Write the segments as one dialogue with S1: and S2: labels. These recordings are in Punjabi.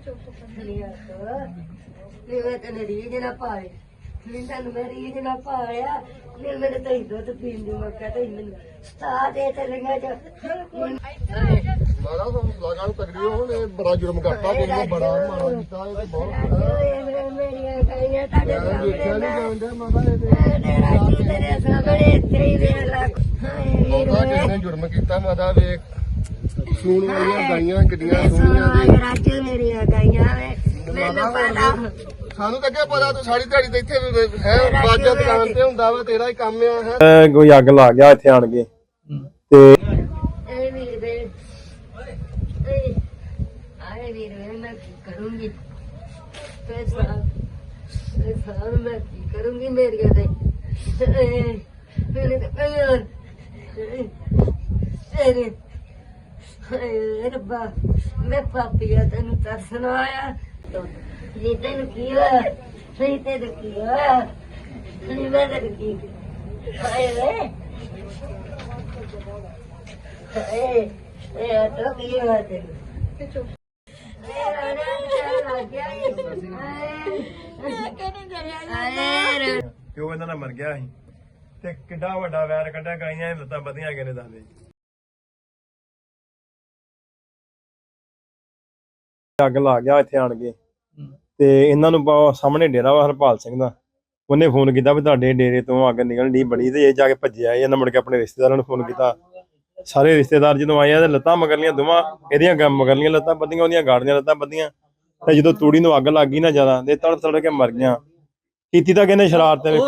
S1: ਨਹੀਂ ਮੈਂ ਤੈਨੂੰ ਰੀਝ ਨਾ ਪਾਏ ਨਹੀਂ ਤੈਨੂੰ ਮੈਂ ਰੀਝ ਨਾ ਪਾਇਆ ਨਹੀਂ ਮੇਰੇ ਤਾਂ ਹੀ ਦੁੱਧ ਪੀਣ ਦੀ ਮੌਕਾ ਤੇ ਮੈਨੂੰ ਸਤਾ ਦੇ ਤੇ ਲੰਗਾ ਚ
S2: ਮਾਰਾ ਤੋਂ ਲਗਾ ਨੂੰ ਤਗੜੀ ਹੁਣ ਇਹ ਬੜਾ ਜੁਰਮ ਕਰਤਾ ਕੋਈ ਬੜਾ ਮਾਰਾ ਕੀਤਾ ਇਹ ਤੇ ਬਹੁਤ
S1: ਮੇਰੀਆਂ ਕਈਆਂ ਤੁਹਾਡੇ
S2: ਮੈਂ ਦੇਖਿਆ ਨਹੀਂ ਜਾਂਦਾ ਮਾਤਾ ਇਹ ਤੇ
S1: ਸਾਹਮਣੇ ਰਾਜੂ ਤੇਰੇ ਸਾਹਮਣੇ ਇੱਥੇ ਹੀ ਵੇਖ ਲੱਗ ਹਾਏ
S2: ਮਾਤਾ ਕਿਸ ਨੇ ਜੁਰਮ ਕੀਤਾ? ਮਾਤਾ ਵੇਖ। ਸੂਣ ਵਾਲੀਆਂ ਗਾਈਆਂ ਕਿੱਡੀਆਂ ਸੋਹਣੀਆਂ
S1: ਸੋਹਣਾ
S2: ਦੇ
S1: ਰਾਜੂ ਮੇਰੀਆਂ ਕਈਆਂ ਵੇ। ਮੈਨੂੰ ਪਤਾ।
S2: ਸਾਨੂੰ ਤਾਂ ਅੱਗੇ ਪਤਾ ਤੂੰ ਸਾਰੀ ਦਿਹਾੜੀ ਤੇ ਇੱਥੇ ਹੈ ਬਾਜਾ ਦੁਕਾਨ ਤੇ ਹੁੰਦਾ ਵਾ ਤੇਰਾ ਹੀ ਕੰਮ ਆ ਹੈ।
S3: ਕੋਈ ਅੱਗ ਲਾ ਗਿਆ ਇੱਥੇ ਆਣ ਕੇ। ਤੇ
S1: ਵੇ। ਏ ਅਰੇ ਵੀਰ ਵੇ ਮੈਂ ਕੀ ਕਰੂੰਗੀ? ਪੈਸਾ ਪੈਸਾ ਮੈਂ ਕੀ ਕਰੂੰਗੀ ਮੇਰੀ ਤੇ? ਮੇਰੇ ਤੇ ਰੱਬਾ, ਮੈਂ ਪਾਪੀਆ ਤੈਨੂੰ ਤਰਸ ਆਇਆ। ਨਹੀਂ ਤੈਨੂੰ ਕੀ ਹੋਇਆ? ਨਹੀਂ ਤੈਨੂੰ ਕੀ ਹੋਇਆ? ਨਹੀਂ ਮੈਂ ਤੈਨੂੰ ਕੀ ਹਾਏ ਵੇ। ਏ ਏ ਆ ਤਾਂ ਕੀ ਹੋਇਆ ਤੈਨੂੰ? ਮੇਰਾ ਨਾਮ ਲੱਗ ਗਿਆ ਇਹ
S3: ਪਿਓ ਇਹਨਾਂ ਨਾਲ ਮਰ ਗਿਆ ਸੀ? ਤੇ ਕਿੱਡਾ ਵੱਡਾ ਵੈਰ ਕੱਢਿਆ ਗਾਈਆਂ ਦੀ ਲੱਤਾਂ ਵਧੀਆਂ ਗਏ ਨੇ ਦੱਸਦੇ ਅੱਗ ਲਾ ਗਿਆ ਇੱਥੇ ਆਣ ਕੇ। ਤੇ ਇਹਨਾਂ ਨੂੰ ਪਾ- ਸਾਹਮਣੇ ਡੇਰਾ ਵਾ ਹਰਪਾਲ ਸਿੰਘ ਦਾ। ਉਹਨੇ ਫੋਨ ਕੀਤਾ ਵੀ ਤੁਹਾਡੇ ਡੇਰੇ ਤੋਂ ਅੱਗ ਨਿਕਲਣ ਦੀ ਬੜੀ ਤੇ ਇਹ ਜਾ ਕੇ ਭੱਜਿਆ ਇਹਨਾਂ ਮੁੜ ਕੇ ਆਪਣੇ ਰਿਸ਼ਤੇਦਾਰਾਂ ਨੂੰ ਫੋਨ ਕੀਤਾ। ਸਾਰੇ ਰਿਸ਼ਤੇਦਾਰ ਜਦੋਂ ਆਏ ਆ ਤੇ ਲੱਤਾਂ ਮਗਰਲੀਆਂ ਦੋਵਾਂ ਇਹਦੀਆਂ ਗ- ਮਗਰਲੀਆਂ ਲੱਤਾਂ ਬੱਧੀਆਂ ਉਹਦੀਆਂ ਗਾੜੀਆਂ ਲੱਤਾਂ ਬੱਧੀਆਂ ਤੇ ਜਦੋਂ ਤੂੜੀ ਨੂੰ ਅੱਗ ਲੱਗ ਗਈ ਨਾ ਜ਼ਿਆਦਾ ਤੇ ਤੜ ਤੜ ਕੇ ਮਰ ਗਿਆ। ਕੀਤੀ ਤਾਂ ਕਹਿੰਦੇ ਸ਼ਰਾਰਤ ਹੈ ਵੇਖੋ।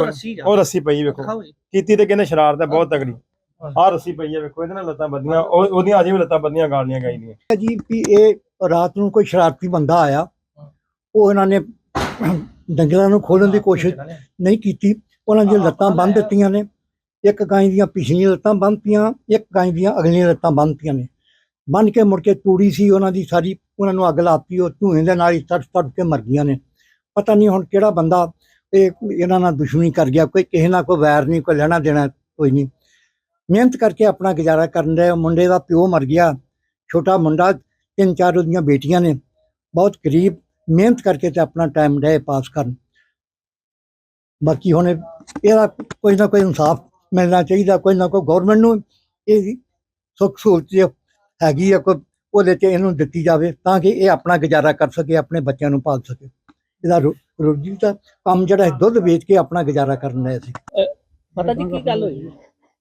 S3: ਉਹ ਰੱਸੀ ਪਈ ਵੇਖੋ। ਕੀਤੀ ਤੇ ਕਹਿੰਦੇ ਸ਼ਰਾਰਤ ਹੈ ਬਹੁਤ ਤਗੜੀ ਆਹ ਰੱਸੀ ਪਈ ਹੈ ਵੇਖੋ ਇਹਦੇ ਨਾਲ ਲੱਤਾਂ ਬੱਧੀਆਂ ਉਹ ਉਹਦੀਆਂ ਅਜੇ ਵੀ ਲੱਤਾਂ ਬੱਧੀਆਂ ਗਾੜੀਆਂ ਗਾਈ ਦੀਆਂ।
S4: ਜੀ ਵੀ ਇਹ ਰਾਤ ਨੂੰ ਕੋਈ ਸ਼ਰਾਰਤੀ ਬੰਦਾ ਆਇਆ ਉਹ ਇਹਨਾਂ ਨੇ ਡੰਗਰਾਂ ਨੂੰ ਖੋਲਣ ਦੀ ਕੋਸ਼ਿਸ਼ ਨਹੀਂ ਕੀਤੀ। ਉਹਨਾਂ ਦੀਆਂ ਲੱਤਾਂ ਬੰਨ੍ਹ ਦਿੱਤੀਆਂ ਨੇ। ਇੱਕ ਗਾਂ ਦੀਆਂ ਪਿਛਲੀਆਂ ਲੱਤਾਂ ਬੰਨ੍ਹਤੀਆਂ ਇੱਕ ਗਾਂ ਦੀਆਂ ਅਗਲੀਆਂ ਲੱਤਾਂ ਬੰਨ੍ਹਤੀਆਂ ਨੇ। ਬੰਨ ਕੇ ਮੁੜ ਕੇ ਤੂੜੀ ਸੀ ਉਹਨਾਂ ਦੀ ਸਾਰੀ ਉਹਨਾਂ ਨੂੰ ਅੱਗ ਲਾਤੀ ਉਹ ਧੂਏ ਦੇ ਨਾਲ ਹੀ ਤੜ ਤੜ ਕੇ ਮਰ ਗਈਆਂ ਨੇ। ਪਤਾ ਨਹੀਂ ਹੁਣ ਕਿਹੜਾ ਬੰਦਾ ਇਹ ਇਹਨਾਂ ਨਾਲ ਦੁਸ਼ਮਣੀ ਕਰ ਗਿਆ ਕੋਈ ਕਿਸੇ ਨਾਲ ਕੋਈ ਵੈਰ ਨਹੀਂ ਕੋਈ ਲੈਣਾ ਦੇਣਾ ਕੋਈ ਨਹੀਂ। ਮਿਹਨਤ ਕਰਕੇ ਆਪਣਾ ਗੁਜ਼ਾਰਾ ਕਰਨ ਦਾ ਮੁੰਡੇ ਦਾ ਪਿਓ ਮਰ ਗਿਆ ਛੋਟਾ ਮੁੰਡਾ ਤਿੰਨ ਚਾਰ ਉਹਦੀਆਂ ਬੇਟੀਆਂ ਨੇ ਬਹੁਤ ਗਰੀਬ ਮਿਹਨਤ ਕਰਕੇ ਤੇ ਆਪਣਾ ਟਾਈਮ ਰਹੇ ਪਾਸ ਕਰਨ। ਬਾਕੀ ਹੁਣ ਇਹਦਾ ਕੋਈ ਨਾ ਕੋਈ ਇਨਸਾਫ ਮਿਲਣਾ ਚਾਹੀਦਾ ਕੋਈ ਨਾ ਕੋਈ ਗਵਰਨਮੈਂਟ ਨੂੰ ਇਹ ਸੁੱਖ ਸਹੂਲਤ ਹੈਗੀ ਆ ਕੋਈ ਉਹਦੇ ਤੇ ਇਹਨੂੰ ਦਿੱਤੀ ਜਾਵੇ ਤਾਂ ਕਿ ਇਹ ਆਪਣਾ ਗੁਜ਼ਾਰਾ ਕਰ ਸਕੇ ਆਪਣੇ ਬੱਚਿਆਂ ਨੂੰ ਪਾਲ ਸਕੇ। ਇਹਦਾ ਰੋ- ਰੋਜੀ ਦਾ ਕੰਮ ਜਿਹੜਾ ਹੈ ਦੁੱਧ ਵੇਚ ਕੇ ਆਪਣਾ ਗੁਜ਼ਾਰਾ ਕਰਨ ਦਾ ਸੀ।
S5: ਪਤਾ ਜੀ ਕੀ ਗੱਲ ਹੋਈ?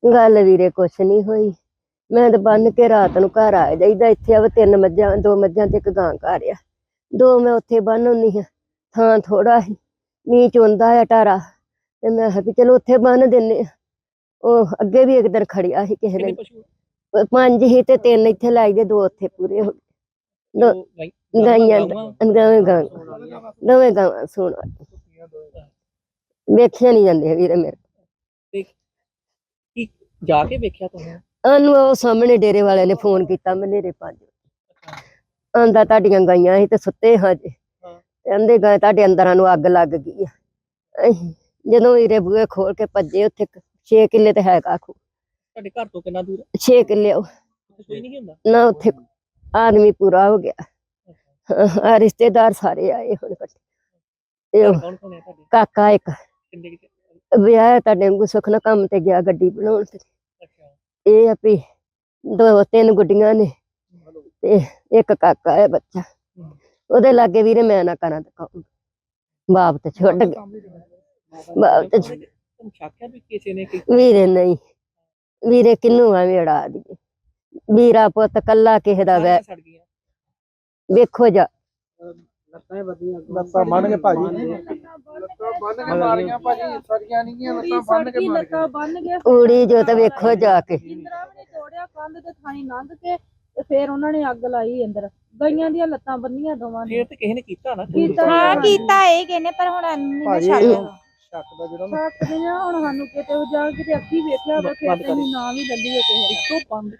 S1: ਗੱਲ ਵੀਰੇ ਕੁਛ ਨਹੀਂ ਹੋਈ। ਮੈਂ ਤਾਂ ਬੰਨ ਕੇ ਰਾਤ ਨੂੰ ਘਰ ਆ ਜਾਈਦਾ ਇੱਥੇ ਆਵੇ ਤਿੰਨ ਮੱਝਾਂ ਦੋ ਮੱਝਾਂ ਤੇ ਇੱਕ ਗਾਂ ਘਰ ਆ। ਦੋ ਮੈਂ ਉੱਥੇ ਬੰਨ ਹੁੰਨੀ ਆ ਥਾਂ ਥੋੜਾ ਸੀ ਮੀਂਹ ਚੁੰਦਾ ਆ ਟਾਰਾ ਤੇ ਮੈਂ ਕਿਹਾ ਵੀ ਚਲੋ ਉੱਥੇ ਬੰਨ ਦਿੰਨੇ ਆ। ਉਹ ਅੱਗੇ ਵੀ ਇੱਕ ਦਿਨ ਖੜਿਆ ਸੀ ਕਿਸੇ ਨੇ ਪੰਜ ਹੀ ਤੇ ਤਿੰਨ ਇੱਥੇ ਲਾਈ ਦੇ ਦੋ ਉੱਥੇ ਪੂਰੇ ਹੋ ਗਏ। ਗਾਈਆਂ? ਦੋਵੇਂ ਗਾਂ ਦੋਵੇਂ ਗਾਂ ਸੁਣ ਵੇਖਿਆ ਨਹੀਂ ਜਾਂਦੇ ਵੀਰੇ ਮੇਰੇ।
S5: ਜਾ ਕੇ ਵੇਖਿਆ ਤੁਸੀਂ
S1: ਅਨੂੰ ਉਹ ਸਾਹਮਣੇ ਡੇਰੇ ਵਾਲਿਆਂ ਨੇ ਫੋਨ ਕੀਤਾ ਮਨੇਰੇ ਪੰਜ ਆਂਦਾ ਤੁਹਾਡੀਆਂ ਗਾਈਆਂ ਸੀ ਤੇ ਸੁੱਤੇ ਹਾਂ ਜੇ। ਕਹਿੰਦੇ ਗਏ ਤੁਹਾਡੇ ਅੰਦਰਾਂ ਨੂੰ ਅੱਗ ਲੱਗ ਗਈ ਆ। ਜਦੋਂ ਵੀਰੇ ਬੂਹੇ ਖੋਲ ਕੇ ਭੱਜੇ ਉੱਥੇ 6 ਕਿੱਲੇ ਤੇ ਹੈਗਾ ਖੂ
S5: ਤੁਹਾਡੇ ਘਰ ਤੋਂ ਕਿੰਨਾ ਦੂਰ ਹੈ
S1: 6 ਕਿੱਲੇ ਉਹ।
S5: ਉੱਥੇ ਕੋਈ ਨਹੀਂ ਹੁੰਦਾ?
S1: ਨਾ ਉੱਥੇ ਆਦਮੀ ਪੂਰਾ ਹੋ ਗਿਆ। ਆ ਰਿਸ਼ਤੇਦਾਰ ਸਾਰੇ ਆਏ ਹੁਣ ਇਕੱਠੇ। ਤੇ ਉਹ
S5: ਕੌਣ ਕੌਣ ਹੈ ਤੁਹਾਡੇ?
S1: ਕਾਕਾ ਇੱਕ। ਵਿਆਹ ਤੁਹਾਡੇ ਨੂੰ ਸੁੱਖ ਨਾਲ ਕੰਮ ਤੇ ਗਿਆ ਗੱਡੀ ਬਣਾਉਣ ਤੇ। ਇਹ ਆ ਵੀ ਦੋ ਤਿੰਨ ਗੁੱਡੀਆਂ ਨੇ ਤੇ ਇੱਕ ਕਾਕਾ ਹੈ ਬੱਚਾ। ਉਹਦੇ ਲਾਗੇ ਵੀਰੇ ਮੈਂ ਨਾ ਕਰਾਂ ਤਾਂ ਕਹੂੰ ਬਾਪ ਤੇ ਛੱਡ ਗਿਆ। ਬਾਪ ਤੇ ਛੱਡ-
S5: ਤੁਹਾਨੂੰ ਸ਼ੱਕ ਹੈ ਵੀ ਕਿਸੇ ਨੇ ਕੀ
S1: ਵੀਰੇ ਨਹੀਂ। ਵੀਰੇ ਕਿੰਨੂੰ ਐਵੇਂ ਅੜਾ ਦੀਏ? ਵੀਰਾ ਪੁੱਤ ਕੱਲਾ ਕਿਸੇ ਦਾ ਵੈ
S5: ਸੜ ਗਈਆਂ।
S1: ਵੇਖੋ ਜਾ।
S4: ਲੱਤਾਂ ਬੰਨ ਕੇ ਭਾਜੀ।
S6: ਬੰਨ ਕੇ? ਮਾਰੀਆਂ ਭਾਜੀ ਸੜੀਆਂ ਨਹੀਂ ਗੀਆਂ ਲੱਤਾਂ ਬੰਨ ਕੇ ਮਾਰੀਆਂ।
S7: ਬੰਨ ਗਏ
S1: ਊੜੀ ਜੋ ਤੇ ਵੇਖੋ ਜਾ ਕੇ।
S7: ਇੰਦਰਾ ਵੀ ਨੇ ਤੋੜਿਆ ਕੰਧ ਤੇ ਥਾਣੀ ਲੰਘ ਕੇ ਤੇ ਫੇਰ ਉਹਨਾਂ ਨੇ ਅੱਗ ਲਾਈ ਅੰਦਰ। ਗਈਆਂ ਦੀਆਂ ਲੱਤਾਂ ਬੰਨੀਆਂ ਦੋਵਾਂ ਨੇ।
S5: ਫੇਰ ਤੇ ਕਿਸੇ ਨੇ ਕੀਤਾ ਨਾ।
S7: ਕੀਤਾ
S8: ਹਾਂ ਕੀਤਾ ਇਹ ਕਿਨੇ ਪਰ ਹੁਣ ਨਹੀਂ
S4: ਭਾਜੀ
S8: ਛੱਡ
S4: ਸ਼ੱਕ ਦਾ ਜਿਹੜਾ ਨਾ
S7: ਸਕਦੇ ਆ ਹੁਣ ਸਾਨੂੰ ਕਿਤੇ ਉਹ ਜਾ ਕਿਤੇ ਅੱਖੀ ਵੇਖਿਆ ਹੋਵੇ ਫਿਰ
S5: ਬੰਦ
S7: ਤੈਨੂੰ ਨਾਂ ਵੀ ਲੱਗੀ ਹੈ ਕਿਸੇ ਦਾ
S5: ਇੱਕੋ ਬੰਦ।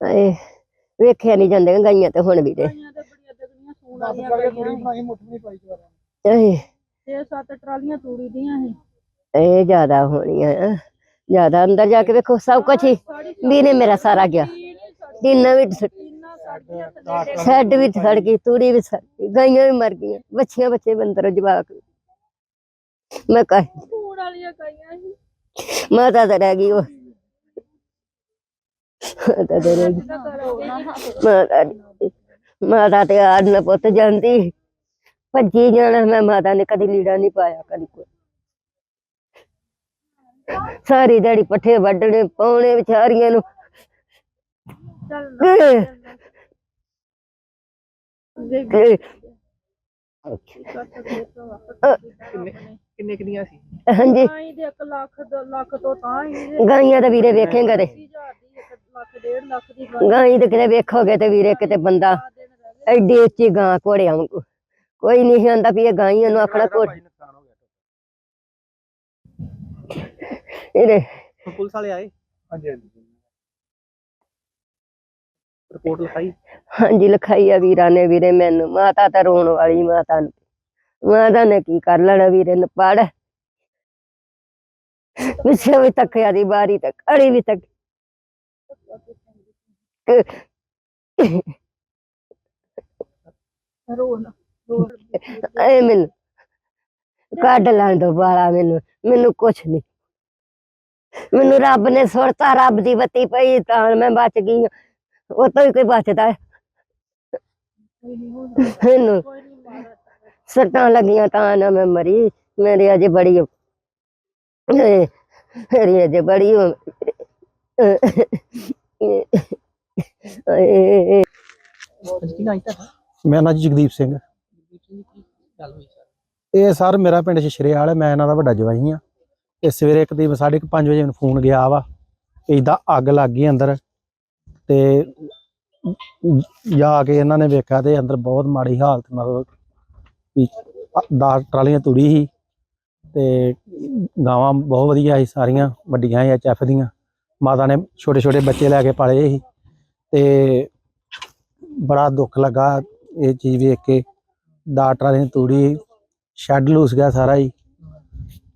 S1: ਇਹ ਵੇਖਿਆ ਨਹੀਂ ਜਾਂਦੇ ਗਾਈਆਂ ਤੇ ਹੁਣ ਵੀਰੇ
S7: ਗਾਈਆਂ ਤੇ ਬੜੀਆਂ ਤਗੜੀਆਂ ਸੂਣ
S4: ਦੱਸ
S7: ਵਾਲੀਆਂ
S4: ਕਰਕੇ
S7: ਗਈਆਂ
S4: ਥੋੜੀ
S7: ਸੀ।
S4: ਬਣਾਈ ਮੁੱਠ ਨਹੀਂ ਪਾਈ ਦੁਆਰਾ
S1: ਇਹ
S7: ਛੇ ਸੱਤ ਟਰਾਲੀਆਂ ਤੂੜੀ ਦੀਆਂ ਸੀ।
S1: ਇਹ ਜ਼ਿਆਦਾ ਹੋਣੀਆਂ ਆ। ਜ਼ਿਆਦਾ ਅੰਦਰ ਜਾ ਕੇ ਵੇਖੋ ਸਭ ਕੁਝ ਹੀ। ਵੀਰੇ ਮੇਰਾ ਸਾਰਾ ਗਿਆ।
S7: ਟੀਨ ਹੀ ਸੜ
S1: ਦਿਨ ਵੀ
S7: ਟੀਨਾਂ ਸੜ
S1: ਸੈੱਡ ਵੀ ਸੜ ਗਈ ਤੂੜੀ ਵੀ ਸੜ ਗਈ ਗਾਈਆਂ ਵੀ ਮਰ ਗਈਆਂ। ਬੱਚੀਆਂ ਬੱਚੇ ਬੰਦਰ ਜਵਾਕ ਵੀ। ਮੈਂ ਕਹ
S7: ਧੂੜ ਵਾਲੀਆਂ ਗਾਈਆਂ ਸੀ।
S1: ਮਾਤਾ ਤਾਂ ਰਹਿ ਗਈ ਉਹ। ਮਾਤਾ ਤਾਂ ਮਾਤਾ ਦੀ- ਮਾਤਾ ਤੇ ਆੜ ਨਾ ਪੁੱਤ ਜਾਂਦੀ। ਭੱਜੀ ਜਾਣਾ ਮੈਂ ਮਾਤਾ ਨੇ ਕਦੀ ਲੀੜਾ ਨਹੀਂ ਪਾਇਆ ਕਦੀ ਕੋਈ। ਸਾਰੀ ਦਿਹਾੜੀ ਪੱਠੇ ਵੱਢਣੇ ਪਾਉਣੇ ਵਿਚਾਰੀਆਂ ਨੂੰ।
S7: ਚੱਲ
S1: ਤੇ- ਤੇ
S5: ਕਿੰਨੇ ਕਿੰਨੇ ਕਿੰਨੀਆਂ ਸੀ?
S1: ਹਾਂਜੀ।
S7: ਗਾਈ ਦੇ 1 ਲੱਖ ਦੋ ਲੱਖ ਤੋਂ ਤਾਂ ਹੀ
S1: ਗਾਈਆਂ ਦਾ ਵੀਰੇ ਵੇਖੇਂਗਾ ਤੇ
S7: 20000 ਦੀ 1 ਲੱਖ ਡੇਢ ਲੱਖ ਦੀ ਗਾਂ
S1: ਗਾਈ ਤੇ ਕਿਤੇ ਵੇਖੋਗੇ ਤੇ ਵੀਰੇ ਕਿਤੇ ਬੰਦਾ ਐਡੀ ਉੱਚੀ ਗਾਂ ਘੋੜਿਆਂ ਵਾਂਗੂ। ਕੋਈ ਨਹੀਂ ਆਂਦਾ ਵੀ ਇਹ ਗਾਈਆਂ ਨੂੰ ਆਖਣਾ ਘੋੜ। ਇਹਦੇ
S5: ਪੁਲਿਸ ਵਾਲੇ ਆਏ?
S6: ਹਾਂਜੀ ਹਾਂਜੀ।
S5: ਰਿਪੋਰਟ ਲਿਖਾਈ?
S1: ਹਾਂਜੀ ਲਿਖਾਈ ਆ ਵੀਰਾਂ ਨੇ ਵੀਰੇ ਮੈਨੂੰ। ਮਾਤਾ ਤਾਂ ਰੋਣ ਵਾਲੀ ਮਾਤਾ ਨੂੰ। ਮਾਤਾ ਨੇ ਕੀ ਕਰ ਲੈਣਾ ਵੀਰੇ ਨੇ ਪੜ ਪਿੱਛੇ ਵੀ ਤੱਕਿਆ ਦੀ ਬਾਰੀ ਤੱਕ ਅੜੀ ਵੀ ਤੱਕ। ਐ ਮੈਨੂੰ ਕੱਢ ਲੈਣ ਦੋ ਬਾਲਾ ਮੈਨੂੰ ਮੈਨੂੰ ਕੁਛ ਨਹੀਂ ਮੈਨੂੰ ਰੱਬ ਨੇ ਸੁਰਤਾ ਰੱਬ ਦੀ ਬੱਤੀ ਪਈ ਤਾਂ ਮੈਂ ਬਚ ਗਈ ਹਾਂ। ਉਹ ਤੋਂ ਹੀ। ਕੋਈ ਬਚਦਾ ਹੈ ਮੈਨੂੰ
S7: ਕੋਈ ਨਹੀਂ ਮਾਰਾ
S1: ਸੱਟਾਂ ਲੱਗੀਆਂ ਤਾਂ ਨਾ ਮੈਂ ਮਰੀ। ਮੇਰੀ ਅਜੇ ਬੜੀ ਏ ਮੇਰੀ ਅਜੇ ਬੜੀ ਓ- ਏ
S5: ਅੱਜ ਕੀ ਨਾਮ ਤੁਹਾਡਾ
S9: ਮੇਰਾ ਨਾਂ ਜਗਦੀਪ ਸਿੰਘ
S5: ਦੀਪ ਗੱਲ ਹੋਈ ਸਰ
S9: ਇਹ ਸਰ ਮੇਰਾ ਪਿੰਡ ਸ਼ਸ਼ਰੇਵਾਲ ਹੈ, ਮੈਂ ਇਹਨਾਂ ਦਾ ਵੱਡਾ ਜਵਾਈ ਆ ਤੇ ਸਵੇਰੇ ਇੱਕ ਦੀ ਸਾਢੇ ਕੁ ਪੰਜ ਵਜੇ ਮੈਨੂੰ ਫੋਨ ਗਿਆ ਵਾ ਇਦਾਂ ਅੱਗ ਲੱਗ ਗਈ ਅੰਦਰ ਤੇ ਜਾ ਕੇ ਇਹਨਾਂ ਨੇ ਵੇਖਿਆ ਤੇ ਅੰਦਰ ਬਹੁਤ ਮਾੜੀ ਹਾਲਤ ਮਤਲਬ ਵੀ 10 ਟਰਾਲੀਆਂ ਤੁੜੀ ਸੀ ਤੇ ਗਾਵਾਂ ਬਹੁਤ ਵਧੀਆ ਸੀ ਸਾਰੀਆਂ, ਵੱਡੀਆਂ ਸੀ ਐਚਐਫ ਦੀਆਂ। ਮਾਤਾ ਨੇ ਛੋਟੇ ਛੋਟੇ ਬੱਚੇ ਲੈ ਕੇ ਪਾਲੇ ਸੀ। ਤੇ ਬੜਾ ਦੁੱਖ ਲੱਗਾ ਇਹ ਚੀਜ਼ ਵੇਖ ਕੇ। ਦਾ ਟਰਾਲੀ ਤੂੜੀ ਸ਼ੈੱਡ ਲੂਸ ਗਿਆ ਸਾਰਾ ਹੀ।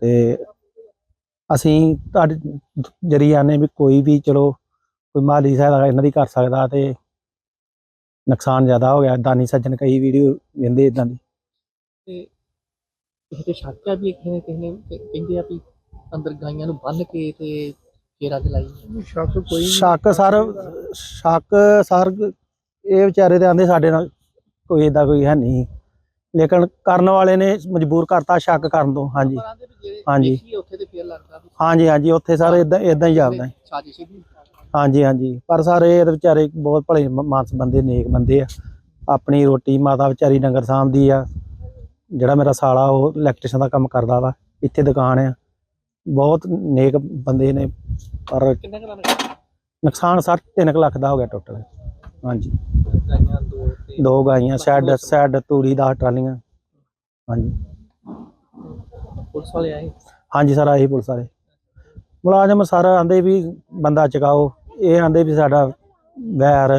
S9: ਤੇ ਅਸੀਂ ਤੁਹਾਡੇ ਜਰੀਏ ਨੇ ਵੀ ਕੋਈ ਵੀ ਚਲੋ, ਕੋਈ ਮਾਲੀ ਸਹਾਇਤਾ ਇਹਨਾਂ ਦੀ ਕਰ ਸਕਦਾ ਤੇ ਨੁਕਸਾਨ ਜ਼ਿਆਦਾ ਹੋ ਗਿਆ। ਦਾਨੀ ਸੱਜਣ ਕਈ ਵੀਡੀਓ ਵੇਂਦੇ ਇਦਾਂ ਦੀ।
S5: ਤੇ ਕਿਸੇ ਤੇ ਸ਼ੱਕ ਆ ਵੀ ਕਿਸੇ ਨੇ ਕਿਸੇ ਨੇ ਕਹਿੰਦੇ ਆ ਵੀ ਅੰਦਰ ਗਾਈਆਂ ਨੂੰ ਬੰਨ ਕੇ ਤੇ ਫੇਰ ਅੱਗ ਲਾਈ।
S6: ਸ਼ੱਕ ਕੋਈ
S9: ਸ਼ੱਕ ਸਰ ਸ਼ੱਕ ਸਰ ਇਹ ਵਿਚਾਰੇ ਤੇ ਆਂਦੇ ਸਾਡੇ ਨਾਲ ਕੋਈ ਏਦਾਂ ਕੋਈ ਹੈ ਨਹੀਂ। ਲੇਕਿਨ ਕਰਨ ਵਾਲੇ ਨੇ ਮਜਬੂਰ ਕਰਤਾ ਸ਼ੱਕ ਕਰਨ ਤੋਂ ਹਾਂਜੀ। ਹਾਂਜੀ।
S5: ਦੇਖੀਏ ਉੱਥੇ ਤੇ ਫੇਰ ਲੱਗਦਾ ਵੀ
S9: ਹਾਂਜੀ ਹਾਂਜੀ ਉੱਥੇ ਸਰ ਇਦਾਂ ਇਦਾਂ ਹੀ
S5: ਸੀਗੀ
S9: ਹਾਂਜੀ ਹਾਂਜੀ। ਪਰ ਸਰ ਇਹ ਤਾਂ ਵਿਚਾਰੇ ਬਹੁਤ ਭਲੇ ਮਾਨਸ ਬੰਦੇ ਨੇਕ ਬੰਦੇ ਆ। ਆਪਣੀ ਰੋਟੀ ਮਾਤਾ ਵਿਚਾਰੀ ਡੰਗਰ ਸਾਂਭਦੀ ਆ। ਜਿਹੜਾ ਮੇਰਾ ਸਾਲਾ ਉਹ ਇਲੈਕਟ੍ਰੀਸ਼ਨ ਦਾ ਕੰਮ ਕਰਦਾ ਵਾ ਇੱਥੇ ਦੁਕਾਨ ਆ। ਬਹੁਤ ਨੇਕ ਬੰਦੇ ਨੇ ਪਰ
S5: ਕਿੰਨਾ ਕੁ ਲੱਗਾ
S9: ਨੁਕਸਾਨ ਸਰ 3 ਲੱਖ ਦਾ ਹੋ ਗਿਆ ਟੋਟਲ ਹਾਂਜੀ।
S5: ਗਾਈਆਂ ਦੋ ਤੇ
S9: ਦੋ ਗਾਈਆਂ ਸ਼ੈੱਡ ਸ਼ੈੱਡ ਤੂੜੀ ਦਾ ਟਰਾਲੀਆਂ। ਹਾਂਜੀ।
S5: ਪੁਲਿਸ ਵਾਲੇ ਆਏ?
S9: ਹਾਂਜੀ ਸਰ ਆਹੀ ਪੁਲਿਸ ਵਾਲੇ। ਮੁਲਾਜ਼ਮ ਸਰ ਆਂਦੇ ਵੀ ਬੰਦਾ ਚਕਾਓ। ਇਹ ਆਂਦੇ ਵੀ ਸਾਡਾ ਵੈਰ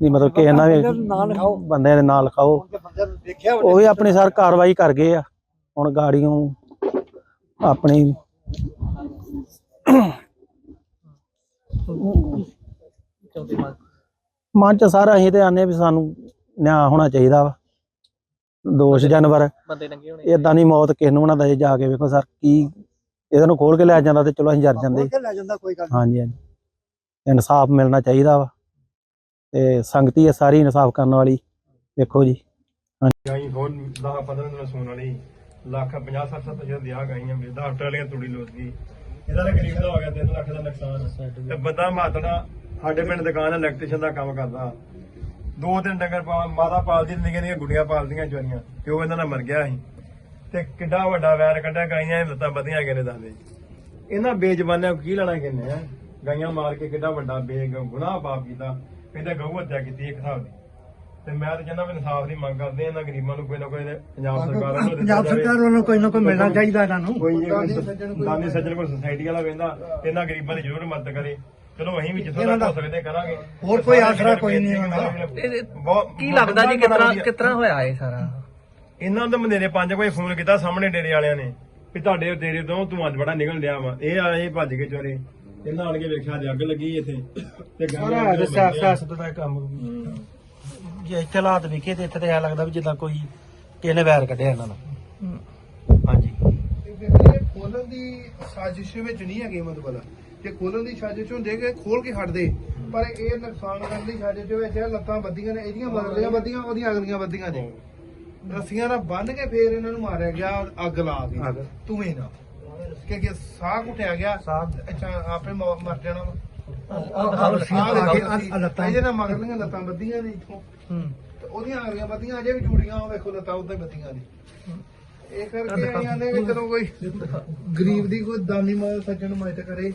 S9: ਨਹੀਂ ਮਤਲਬ ਕਿ ਇਹਨਾਂ
S4: ਨੂੰ ਨਾਲ ਲਿਖਾਓ।
S9: ਦੇ ਬੰਦੇ ਦੇ ਨਾਲ ਖਾਓ। ਉਹ ਵੀ ਆਪਣੀ ਸਰ ਕਾਰਵਾਈ ਕਰ ਗਏ ਆ। ਹੁਣ ਗਾੜੀਆਂ ਆਪਣੀ
S5: ਚਾਹੁੰਦੇ
S9: ਮਨ ਚ ਸਰ ਅਸੀਂ ਤੇ ਆਨੇ ਵੀ ਸਾਨੂੰ ਨਿਆਂ ਹੋਣਾ ਚਾਹੀਦਾ ਵਾ। ਦੋਸ਼ ਜਾਨਵਰ।
S5: ਬੰਦੇ ਨੰਗੇ ਹੋਣੇ
S9: ਇਦਾਂ ਦੀ ਮੌਤ ਕਿਸ ਨੂੰ ਨਾ ਦਏ ਜਾ ਕੇ ਵੇਖੋ ਸਰ ਕੀ ਇਹਨਾਂ ਨੂੰ ਖੋਲ ਕੇ ਲੈ ਜਾਂਦਾ ਤੇ ਚਲੋ ਅਸੀਂ ਜਰ ਜਾਂਦੇ।
S4: ਖੋਲ ਕੇ ਲੈ ਜਾਂਦਾ ਕੋਈ ਗੱਲ ਨੀ।
S9: ਹਾਂਜੀ ਹਾਂਜੀ। ਇਨਸਾਫ ਮਿਲਣਾ ਚਾਹੀਦਾ ਵਾ। ਤੇ ਸੰਗਤੀ ਹੈ ਸਾਰੀ ਇਨਸਾਫ ਕਰਨ ਵਾਲੀ। ਵੇਖੋ ਜੀ।
S3: ਗਾਈ ਹੋਰ 10 15 ਦਿਨ ਸੂਣ ਵਾਲੀ। ਲੱਖ 50 60 70 ਦਿਆ ਗਾਈਆਂ ਵੀ 10 ਟਰਾਲੀਆਂ ਤੂੜੀ ਲੋਸ ਗਈ। ਇਹਦਾ ਤਾਂ ਕਰੀਬ ਦਾ ਹੋ ਗਿਆ 3 ਲੱਖ ਦਾ ਨੁਕਸਾਨ। ਤੇ ਬੰਦਾ ਮਾਤੜਾ, ਸਾਡੇ ਪਿੰਡ ਦੁਕਾਨ ਇਲੈਕਟ੍ਰੀਸ਼ੀਅਨ ਦਾ ਕੰਮ ਕਰਦਾ। ਦੋ ਤਿੰਨ ਡੰਗਰ ਮਾਤਾ ਪਾਲਦੀ ਨਿੱਕੀਆਂ ਨਿੱਕੀਆਂ ਗੁੱਡੀਆਂ ਪਾਲਦੀਆਂ ਚੋਰੀਆਂ ਪਿਓ ਇਹਨਾਂ ਦਾ ਮਰ ਗਿਆ ਸੀ। ਤੇ ਕਿੱਡਾ ਵੱਡਾ ਵੈਰ ਕੱਢਿਆ, ਗਾਈਆਂ ਦੀਆਂ ਲੱਤਾਂ ਵਧੀਆਂ ਕਿਨੇ ਦੱਸਦੇ ਇਹਨਾਂ ਬੇਜ਼ਬਾਨਿਆਂ ਨੂੰ ਕੀ ਲੈਣਾ ਕਿੰਨੇ ਆ? ਗਾਈਆਂ ਮਾਰ ਕੇ ਕਿੱਡਾ ਵੱਡਾ ਬੇਗ ਗੁਨਾਹ ਪਾਪ ਕੀਤਾ ਕਹਿੰਦਾ ਗਊ ਹੱਤਿਆ ਕੀਤੀ ਇੱਕ ਹਿਸਾਬ ਦੀ। ਤੇ ਮੈਂ ਤਾਂ ਕਹਿੰਦਾ ਵੀ ਇਨਸਾਫ ਦੀ ਮੰਗ ਕਰਦੇ ਆ ਇਹਨਾਂ ਗਰੀਬਾਂ ਨੂੰ ਕੋਈ ਨਾ ਕੋਈ ਪੰਜਾਬ ਸਰਕਾਰ ਵੱਲੋਂ ਦਿੱਤਾ
S4: ਪੰਜਾਬ
S3: ਜਾਵੇ।
S4: ਸਰਕਾਰ ਵੱਲੋਂ ਕੋਈ ਨਾ ਕੋਈ ਮਿਲਣਾ ਚਾਹੀਦਾ ਇਹਨਾਂ ਨੂੰ।
S3: ਕੋਈ ਕੋਈ ਦਾਨੀ ਸੱਜਣ ਕੋਈ ਸੁਸਾਇਟੀ ਵਾਲਾ ਵੇਂਦਾ ਤੇ ਇਹਨਾਂ ਗਰੀਬਾਂ ਦੀ ਜ਼ਰੂਰ ਮਦਦ ਕਰੇ। ਚਲੋ ਅਸੀਂ ਵੀ ਜਿੱਥੋਂ ਤੱਕ ਹੋ ਸਕਦੇ ਕਰਾਂਗੇ।
S4: ਹੋਰ ਕੋਈ ਆਸਰਾ ਕੋਈ ਨਹੀਂ ਇਹਨਾਂ ਦਾ।
S3: ਬਹੁਤ
S5: ਕੀ ਲੱਗਦਾ ਜੀ ਕਿਤਨਾ ਕਿਤਨਾ ਹੋਇਆ ਇਹ ਸਾਰਾ?
S3: ਇਹਨਾਂ ਦੇ ਮਨੇਰੇ 5 ਵਜੇ ਫੋਨ ਕੀਤਾ ਸਾਹਮਣੇ ਡੇਰੇ ਵਾਲਿਆਂ ਨੇ ਵੀ ਤੁਹਾਡੇ ਡੇਰੇ ਤੋਂ ਧੂਆਂ ਬੜਾ ਨਿਕਲ ਰਿਹਾ ਵਾ। ਇਹ ਆਏ ਭੱਜ ਕੇ ਚੋਰੇ। ਇਹਨਾਂ ਆਣ ਕੇ ਵੇਖਿਆ ਅੱਜ ਅੱਗ ਲੱਗੀ ਇੱਥੇ। ਤੇ ਗਾਂ
S6: ਸਾਰਾ ਦੱਸਿਆ ਸਿਆਸਤ ਦਾ ਕੰਮ।
S9: ਜੇ ਇੱਥੇ ਹਾਲਾਤ ਵੇਖੇ ਤੇ ਇੱਥੇ ਤੇ ਐ ਲੱਗਦਾ ਵੀ ਜਿੱਦਾਂ ਕੋਈ ਕਿਸੇ ਨੇ ਵੈਰ ਕੱਢਿਆ ਇਹਨਾਂ ਨੂੰ। ਹਾਂਜੀ।
S6: ਖੋਲਣ ਦੀ ਸਾਜ਼ਿਸ਼ ਵਿੱਚ ਨਹੀਂ ਹੈਗੀ ਮਤਲਬ। ਜੇ ਖੋਲਣ ਦੀ ਸਾਜ਼ਿਸ਼ ਹੁੰਦੀ ਕਿ ਖੋਲ ਕੇ ਛੱਡ ਦੇ ਪਰ ਇਹ ਨੁਕਸਾਨ ਕਰਨ ਦੀ ਸਾਜ਼ਿਸ਼ ਵਿੱਚ ਇਹ ਲੱਤਾਂ ਬੱਦੀਆਂ ਨੇ ਇਹਦੀਆਂ ਮਗਰਲੀਆਂ ਬੱਦੀਆਂ ਉਹਦੀਆਂ ਅਗਲੀਆਂ ਬੱਦੀਆਂ ਨੇ। ਰੱਸੀਆਂ ਨਾਲ ਬੰਨ ਕੇ ਫੇਰ ਇਹਨਾਂ ਨੂੰ ਮਾਰਿਆ ਗਿਆ ਅੱਗ ਲਾ ਕੇ। ਧੂਏ ਨਾਲ। ਕਿ ਸਾਹ ਘੁੱਟਿਆ ਗਿਆ ਸਾਹ। ਆਪੇ ਮਰ ਜਾਣਾ ਵਾ। ਇਹਦੇ ਨਾਲ ਮਗਰਲੀਆਂ ਲੱਤਾਂ। ਬੱਦੀਆਂ ਨੇ ਇੱਥੋਂ ਤੇ ਉਹਦੀਆਂ ਅਗਲੀਆਂ ਬੱਦੀਆਂ ਅਜੇ ਵੀ ਜੁੜੀਆਂ ਉਹ ਵੇਖੋ ਲੱਤਾਂ ਉਦਾਂ ਹੀ ਬੱਦੀਆਂ ਨੇ। ਇਹ ਕਰਕੇ ਆਈਆਂ ਨੇ ਕਿ ਚਲੋ ਕੋਈ ਗਰੀਬ ਦੀ ਕੋਈ ਦਾਨੀ ਮਾਲ ਸੱਜਣ ਮਦਦ ਕਰੇ।